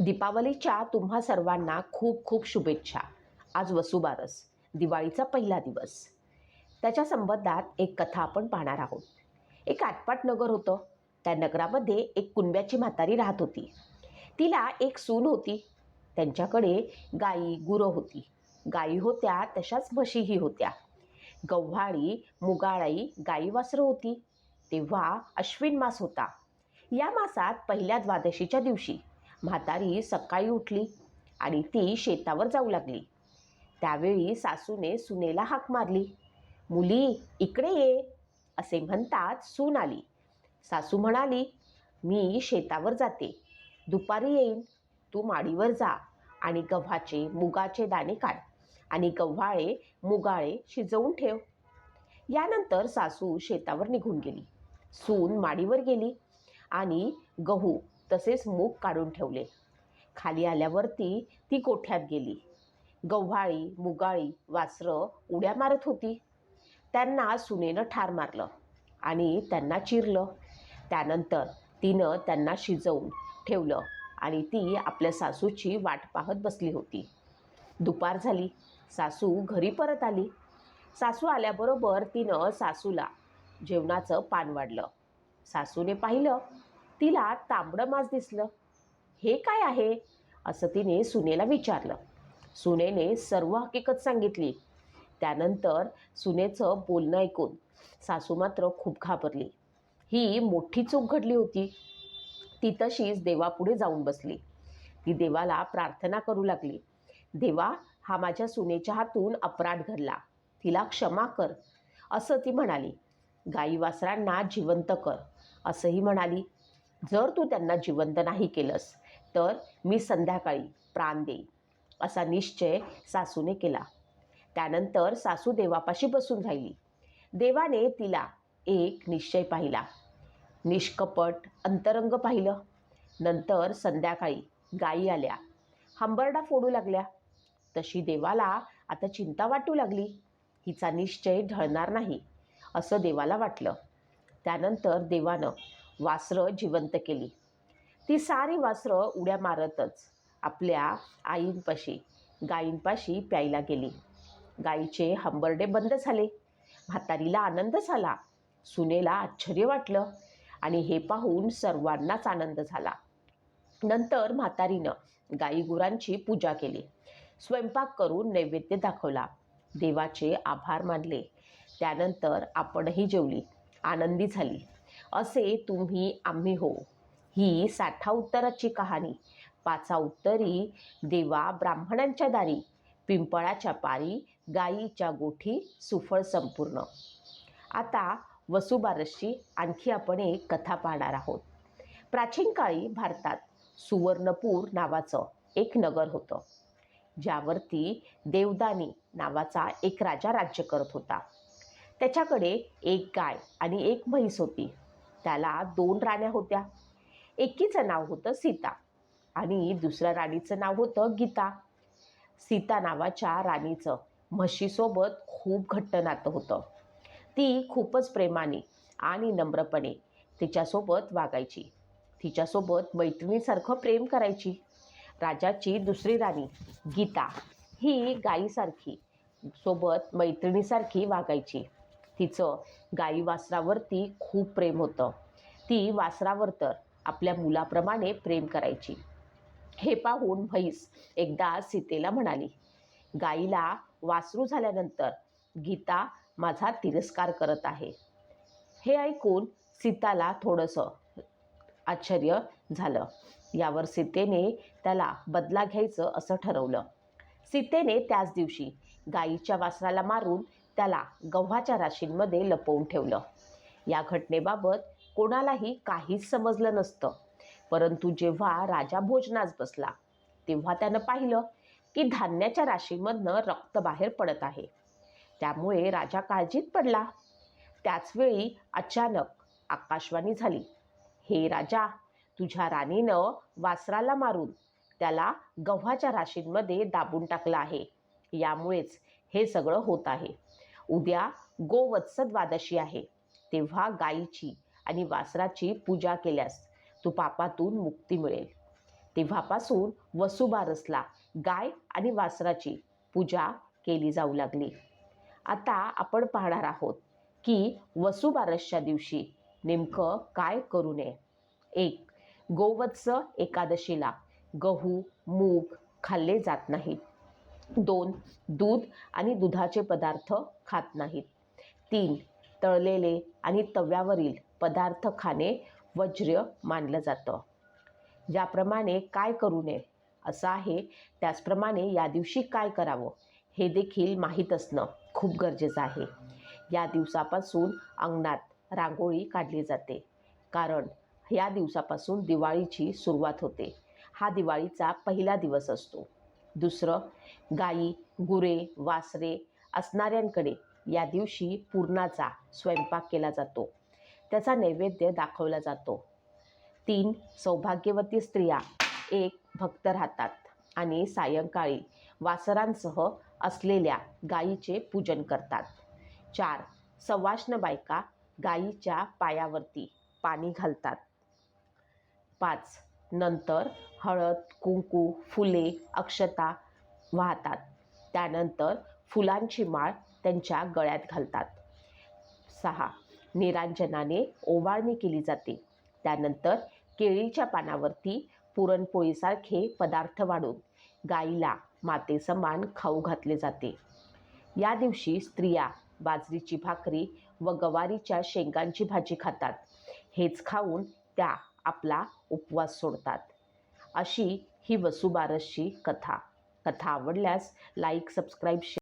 दीपावलीच्या तुम्हा सर्वांना खूप खूप शुभेच्छा. आज वसुबारस दिवाळीचा पहिला दिवस. त्याच्या संबंधात एक कथा आपण पाहणार आहोत. एक आटपाट नगर होतं. त्या नगरामध्ये एक कुणब्याची म्हातारी राहत होती. तिला एक सून होती. त्यांच्याकडे गाई गुरं होती. गाई होत्या तशाच म्हशीही होत्या. गव्हाळी मुगाळाई गाई वासरं होती. तेव्हा अश्विन मास होता. या मासात पहिल्या द्वादशीच्या दिवशी म्हातारी सकाळी उठली आणि ती शेतावर जाऊ लागली. त्यावेळी सासूने सुनेला हाक मारली मुली इकडे ये असे म्हणतात सून आली. सासू म्हणाली मी शेतावर जाते. दुपारी येईन. तू माडीवर जा आणि गव्हाचे मुगाचे दाणे काढ आणि गव्हाळे मुगाळे शिजवून ठेव. यानंतर सासू शेतावर निघून गेली. सून माडीवर गेली आणि गहू तसेच मूग काढून ठेवले. खाली आल्यावरती ती गोठ्यात गेली? गव्हाळी मुगाळी वासरं उड्या मारत होती. त्यांना सुनेनं ठार मारलं आणि त्यांना चिरलं. त्यानंतर तिनं त्यांना शिजवून ठेवलं आणि ती आपल्या सासूची वाट पाहत बसली होती. दुपार झाली. सासू घरी परत आली. सासू आल्याबरोबर तिनं सासूला जेवणाचं पान वाढलं. सासूने पाहिलं तिला तांबडं मांस दिसलं. हे काय आहे? असं तिने सुनेला विचारलं. सुनेने सर्व हकीकत सांगितली. त्यानंतर सुनेचं बोलणं ऐकून सासू मात्र खूप घाबरली. ही मोठी चूक घडली होती. ती तशीच देवापुढे जाऊन बसली. ती देवाला प्रार्थना करू लागली. देवा हा माझ्या सुनेच्या हातून अपराध घडला. तिला क्षमा कर. असं ती म्हणाली. गाई वासरांना जिवंत कर. असंही म्हणाली. जर तू त्यांना जिवंत नाही केलंस तर मी संध्याकाळी प्राण देईन असा निश्चय सासूने केला. त्यानंतर सासू देवापाशी बसून राहिली. देवाने तिला एक निश्चय पाहिला. निष्कपट अंतरंग पाहिलं. नंतर संध्याकाळी गायी आल्या. हंबरडा फोडू लागल्या. तशी देवाला आता चिंता वाटू लागली. हिचा निश्चय ढळणार नाही असं देवाला वाटलं. त्यानंतर देवानं वासरं जिवंत केली. ती सारी वासरं उड्या मारतच आपल्या आईंपाशी गायींपाशी प्यायला गेली. गाईचे हंबरडे बंद झाले. म्हातारीला आनंद झाला. सुनेला आश्चर्य वाटलं आणि हे पाहून सर्वांनाच आनंद झाला. नंतर म्हातारीनं गाईगुरांची पूजा केली. स्वयंपाक करून नैवेद्य दाखवला. देवाचे आभार मानले. त्यानंतर आपणही जेवली. आनंदी झाली. असे तुम्ही आम्ही हो. ही साठा उत्तराची कहाणी. पाचा उत्तरी देवा ब्राह्मणांच्या दारी. पिंपळाच्या पारी गायीच्या गोठी सुफळ संपूर्ण. आता वसुबारसची आणखी आपण एक कथा पाहणार आहोत. प्राचीन काळी भारतात सुवर्णपूर नावाचं एक नगर होतं. ज्यावरती देवदानी नावाचा एक राजा राज्य करत होता. त्याच्याकडे एक गाय आणि एक म्हैस होती. त्याला दोन राण्या होत्या. एकीचं नाव होतं सीता आणि दुसऱ्या राणीचं नाव होतं गीता. सीता नावाच्या राणीचं म्हशीसोबत खूप घट्ट नातं होतं. ती खूपच प्रेमाने आणि नम्रपणे तिच्यासोबत वागायची. तिच्यासोबत मैत्रिणीसारखं प्रेम करायची. राजाची दुसरी राणी गीता ही गाईसारखी सोबत मैत्रिणीसारखी वागायची. तिचं गाई वासरावरती खूप प्रेम होतं. ती वासरावर तर आपल्या मुलाप्रमाणे प्रेम करायची. हे पाहून म्हैस एकदा सीतेला म्हणाली गाईला वासरू झाल्यानंतर गीता माझा तिरस्कार करत आहे. हे ऐकून सीताला थोडंसं आश्चर्य झालं. यावर सीतेने त्याला बदला घ्यायचं असं ठरवलं. सीतेने त्याच दिवशी गाईच्या वासराला मारून त्याला गव्हाच्या राशींमध्ये लपवून ठेवलं. या घटनेबाबत कोणालाही काहीच समजलं नसतं. परंतु जेव्हा राजा भोजनास बसला तेव्हा त्यानं पाहिलं की धान्याच्या राशीमधनं रक्त बाहेर पडत आहे. त्यामुळे राजा काळजीत पडला. त्याचवेळी अचानक आकाशवाणी झाली हे राजा तुझ्या राणीनं वासराला मारून त्याला गव्हाच्या राशींमध्ये दाबून टाकलं आहे. यामुळेच हे सगळं होत आहे. उद्या गोवत्स द्वादशी आहे. तेव्हा गायीची आणि वासराची पूजा केल्यास तू पापातून मुक्ती मिळेल. तेव्हापासून वसुबारसला गाय आणि वासराची पूजा केली जाऊ लागली. आता आपण पाहणार आहोत की वसुबारसच्या दिवशी नेमकं काय करू नये. एक गोवत्स एकादशीला गहू मूग खाल्ले जात नाहीत. दोन दूध आणि दुधाचे पदार्थ खात नाहीत. तीन तळलेले आणि तव्यावरील पदार्थ खाणे वज्र्य मानलं जातं. ज्याप्रमाणे काय करू नये असं आहे त्याचप्रमाणे या दिवशी काय करावं हे देखील माहीत असणं खूप गरजेचं आहे. या दिवसापासून अंगणात रांगोळी काढली जाते कारण या दिवसापासून दिवाळीची सुरुवात होते. हा दिवाळीचा पहिला दिवस असतो. दुसरं गाई गुरे वासरे असणाऱ्यांकडे या दिवशी पूर्णाचा स्वयंपाक केला जातो. त्याचा नैवेद्य दाखवला जातो. तीन सौभाग्यवती स्त्रिया. एक भक्त राहतात आणि सायंकाळी वासरांसह असलेल्या गायीचे पूजन करतात. चार सवाष्ण बायका गायीच्या पायावरती पाणी घालतात. पाच नंतर हळद कुंकू फुले अक्षता वाहतात. त्यानंतर फुलांची माळ त्यांच्या गळ्यात घालतात. सहा. निरांजनाने ओवाळणी केली जाते. त्यानंतर केळीच्या पानावरती पुरणपोळीसारखे पदार्थ वाढून गाईला मातेसमान खाऊ घातले जाते. या दिवशी स्त्रिया बाजरीची भाकरी व गवारीच्या शेंगांची भाजी खातात. हेच खाऊन त्या आपला उपवास सोडतात. अशी ही वसुबारसची कथा. कथा आवडल्यास लाईक सबस्क्राईब